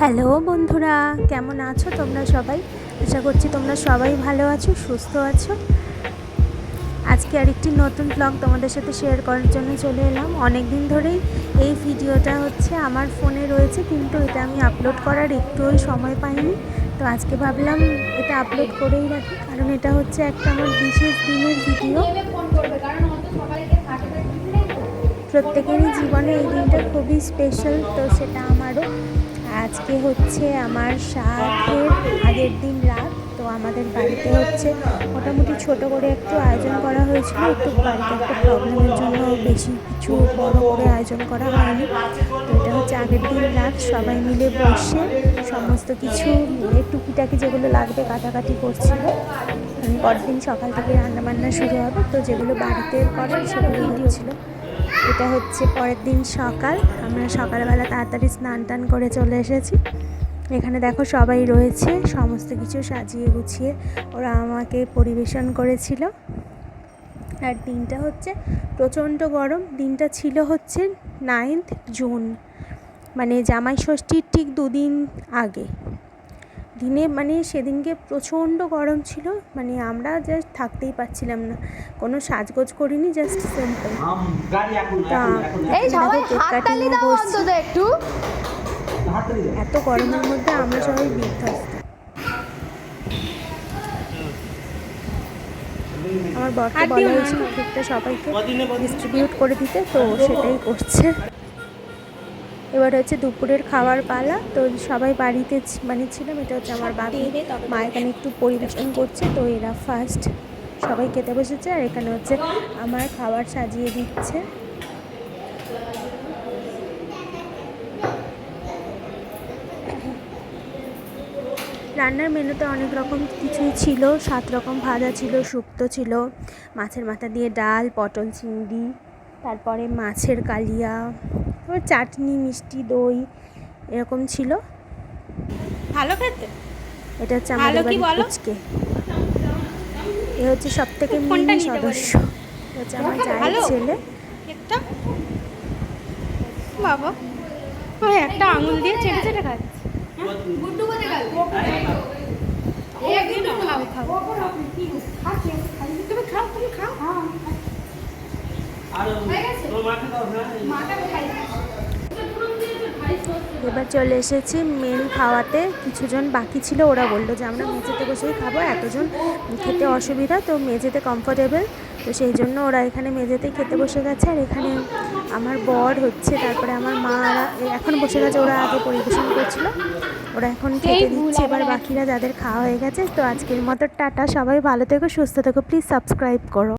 Hello বন্ধুরা, কেমন আছো তোমরা সবাই? আশা করছি তোমরা সবাই ভালো আছো, সুস্থ আছো। আজকে আরেকটি নতুন ব্লগ তোমাদের সাথে শেয়ার করার জন্য চলে এলাম। অনেক দিন ধরেই এই ভিডিওটা হচ্ছে আমার ফোনে রয়েছে, কিন্তু এটা আমি আপলোড করার একটুও সময় পাইনি। তো আজকে ভাবলাম এটা আপলোড করেই রাখি, কারণ এটা হচ্ছে একটা আমার বিশেষ দিনের ভিডিও প্রত্যেকেরই জীবনে এই দিনটা খুবই স্পেশাল তো সেটা আমারও। আজকে হচ্ছে আমার সাথের আগের দিন রাত, তো আমাদের বাড়িতে হচ্ছে মোটামুটি ছোট করে একটু আয়োজন করা হয়েছিল, একটু বাড়িতে একটা প্রবলেমের জন্য বেশি কিছু বড় করে আয়োজন করা হয়নি। তো এটা হচ্ছে আগের দিন রাত, সবাই মিলে বসে সমস্ত কিছু টুকিটাকি যেগুলো লাগবে কাটাকাটি করছিল। পরদিন সকাল থেকে রান্নাবান্না শুরু হবে, তো যেগুলো বাড়িতে করার সেগুলো হচ্ছিল। এটা হচ্ছে পরের দিন সকাল। আমরা সকালবেলা তাড়াতাড়ি স্নান টান করে চলে এসেছি। এখানে দেখো সবাই রয়েছে, সমস্ত কিছু সাজিয়ে গুছিয়ে ওরা আমাকে পরিবেশন করেছিল। আর দিনটা হচ্ছে প্রচণ্ড গরম। দিনটা ছিল হচ্ছে নাইন্থ জুন মানে জামাই ষষ্ঠীর ঠিক দুদিন আগে। দিনে মানে সেদিনকে প্রচণ্ড গরম ছিল মানে আমরা জাস্ট থাকতেই পারছিলাম না। কোনো সাজগোজ করিনি জাস্ট সিম্পল এত গরমের মধ্যে আমরা সবাই বিধ্বস্ত। আমার বরকে বলা হয়েছিল কেকটা সবাইকে ডিস্ট্রিবিউট করে দিতে তো সেটাই করছে। এবার হচ্ছে দুপুরের খাওয়ার পালা। তো সবাই বাড়িতে মানে ছিলাম এটা হচ্ছে আমার বাবি। মা এখানে একটু পরিবেশন করছে তো এরা ফার্স্ট সবাই খেতে বসেছে আর এখানে হচ্ছে আমার খাবার সাজিয়ে দিচ্ছে। রান্নার মেনুতে অনেক রকম কিছুই ছিল। সাত রকম ভাজা ছিল শুক্তো ছিল মাছের মাথা দিয়ে ডাল পটল চিংড়ি তারপরে মাছের কালিয়া চাটনি মিষ্টি দই এরকম ছিল। ভালো খেতে? এটা হচ্ছে আমাদের বাড়ির? পুচকে। এ হচ্ছে সব থেকে মিনি সদস্য। হচ্ছে আমার জায়ের ছেলে। একটা? বাবা ওই একটা আঙুল দিয়ে চেটে চেটে খাচ্ছে। এবার চলে এসেছি মেন খাওয়াতে। কিছুজন বাকি ছিল ওরা বলল যে আমরা মেঝেতে বসেই খাব এতজন খেতে অসুবিধা তো মেঝেতে কমফোর্টেবল তো সেই জন্য ওরা এখানে মেঝেতেই খেতে বসে গেছে। আর এখানে আমার বর হচ্ছে তারপরে আমার মা এখন বসে গেছে ওরা আগে পরিবেশন করছিল। ওরা এখন খেতে দিচ্ছে। এবার বাকিরা যাদের খাওয়া হয়ে গেছে তো আজকের মতো টাটা সবাই ভালো থেকো সুস্থ থেকো। প্লিজ সাবস্ক্রাইব করো।